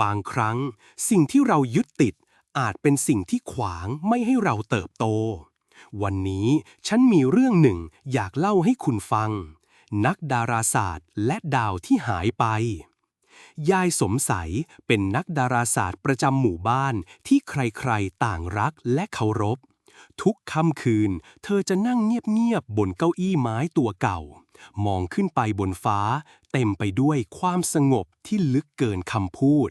บางครั้งสิ่งที่เรายึดติดอาจเป็นสิ่งที่ขวางไม่ให้เราเติบโต วันนี้ฉันมีเรื่องหนึ่งอยากเล่าให้คุณฟัง นักดาราศาสตร์และดาวที่หายไป ยายสมใสยเป็นนักดาราศาสตร์ประจำหมู่บ้านที่ใครๆต่างรักและเคารพ ทุกค่ำคืน เธอจะนั่งเงียบๆบนเก้าอี้ไม้ตัวเก่า มองขึ้นไปบนฟ้า เต็มไปด้วยความสงบที่ลึกเกินคำพูด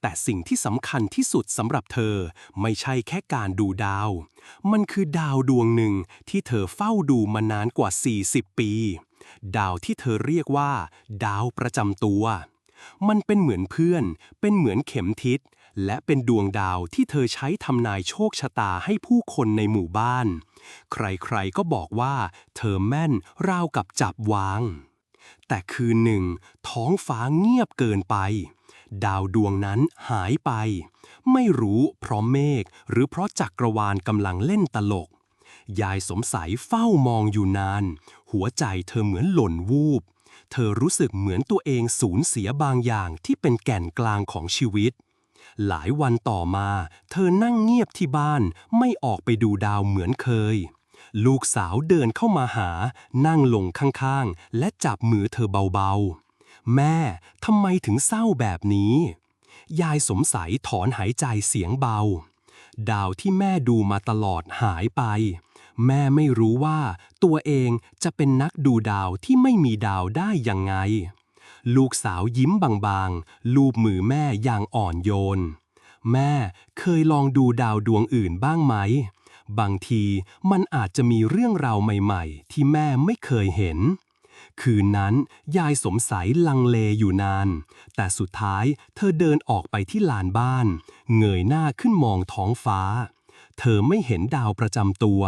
แต่สิ่งที่สำคัญที่สุดสำหรับเธอไม่ใช่แค่การดูดาว มันคือดาวดวงหนึ่งที่เธอเฝ้าดูมานานกว่า 40 ปี ดาวที่เธอเรียกว่า ดาวประจำตัว มันเป็นเหมือนเพื่อน เป็นเหมือนเข็มทิศ และเป็นดวงดาวที่เธอใช้ทำนายโชคชะตาให้ผู้คนในหมู่บ้าน ใครๆก็บอกว่า เธอแม่นราวกับจับวาง แต่คืนหนึ่ง ท้องฟ้าเงียบเกินไป ดาวดวงนั้นหายไป ไม่รู้เพราะเมฆหรือเพราะจักรวาลกำลังเล่นตลก ยายสมใสยเฝ้ามองอยู่นาน หัวใจเธอเหมือนหล่นวูบ เธอรู้สึกเหมือนตัวเองสูญเสียบางอย่างที่เป็นแก่นกลางของชีวิต หลายวันต่อมา เธอนั่งเงียบที่บ้านไม่ออกไปดูดาวเหมือนเคย ลูกสาวเดินเข้ามาหา นั่งลงข้างๆ และจับมือเธอเบาๆ แม่ทำไมถึงเศร้าแบบนี้ ยายสมใสยถอนหายใจเสียงเบา ดาวที่แม่ดูมาตลอดหายไป แม่ไม่รู้ว่าตัวเองจะเป็นนักดูดาวที่ไม่มีดาวได้ยังไง ลูกสาวยิ้มบางๆ ลูบมือแม่อย่างอ่อนโยน แม่เคยลองดูดาวดวงอื่นบ้างไหม บางทีมันอาจจะมีเรื่องราวใหม่ๆ ที่แม่ไม่เคยเห็น คืนนั้นยายสมใสยลังเลอยู่นาน แต่สุดท้ายเธอเดินออกไปที่ลานบ้าน เงยหน้าขึ้นมองท้องฟ้า เธอไม่เห็นดาวประจำตัว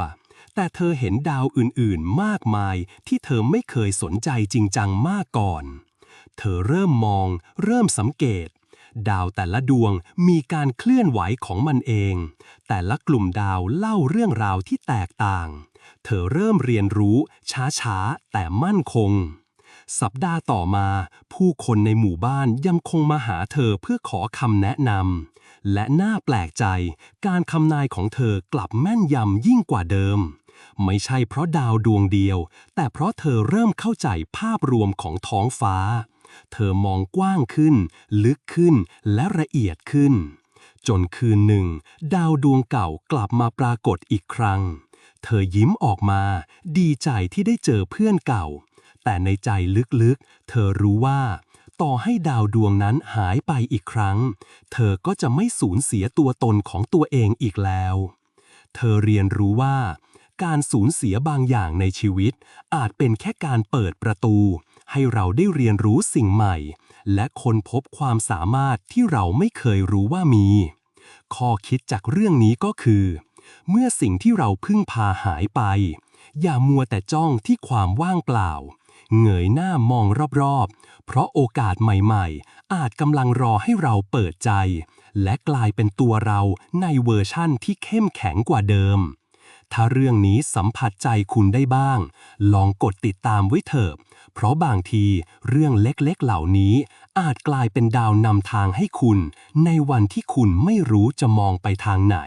แต่เธอเห็นดาวอื่นๆ มากมายที่เธอไม่เคยสนใจจริงจังมากก่อน เธอเริ่มมอง เริ่มสังเกต ดาวแต่ละดวงมีการเคลื่อนไหวของมันเอง แต่ละกลุ่มดาวเล่าเรื่องราวที่แตกต่าง เธอเริ่มเรียนรู้ ช้าๆ แต่มั่นคง สัปดาห์ต่อมา ผู้คนในหมู่บ้านยังคงมาหาเธอเพื่อขอคำแนะนำและน่าแปลกใจ การคำนายของเธอกลับแม่นยำยิ่งกว่าเดิมไม่ใช่เพราะดาวดวงเดียว แต่เพราะเธอเริ่มเข้าใจภาพรวมของท้องฟ้า เธอมองกว้างขึ้น ลึกขึ้นและละเอียดขึ้น จนคืนหนึ่ง ดาวดวงเก่ากลับมาปรากฏอีกครั้ง เธอยิ้มออกมา ดีใจที่ได้เจอเพื่อนเก่า แต่ในใจลึกๆ เธอรู้ว่าต่อให้ดาวดวงนั้นหายไปอีกครั้ง เธอก็จะไม่สูญเสียตัวตนของตัวเองอีกแล้ว เธอเรียนรู้ว่า การสูญเสียบางอย่างในชีวิต อาจเป็นแค่การเปิดประตู ให้เราได้เรียนรู้สิ่งใหม่ และค้นพบความสามารถที่เราไม่เคยรู้ว่ามี ข้อคิดจากเรื่องนี้ก็คือ เมื่อสิ่งที่เราพึ่งพาหายไป อย่ามัวแต่จ้องที่ความว่างเปล่า เงยหน้ามองรอบๆ เพราะโอกาสใหม่ๆ อาจกำลังรอให้เราเปิดใจ และกลายเป็นตัวเราในเวอร์ชั่นที่เข้มแข็งกว่าเดิม ถ้าเรื่องนี้สัมผัสใจคุณได้บ้าง ลองกดติดตามไว้เถอะ เพราะบางทีเรื่องเล็กๆเหล่านี้ อาจกลายเป็นดาวนำทางให้คุณ ในวันที่คุณไม่รู้จะมองไปทางไหน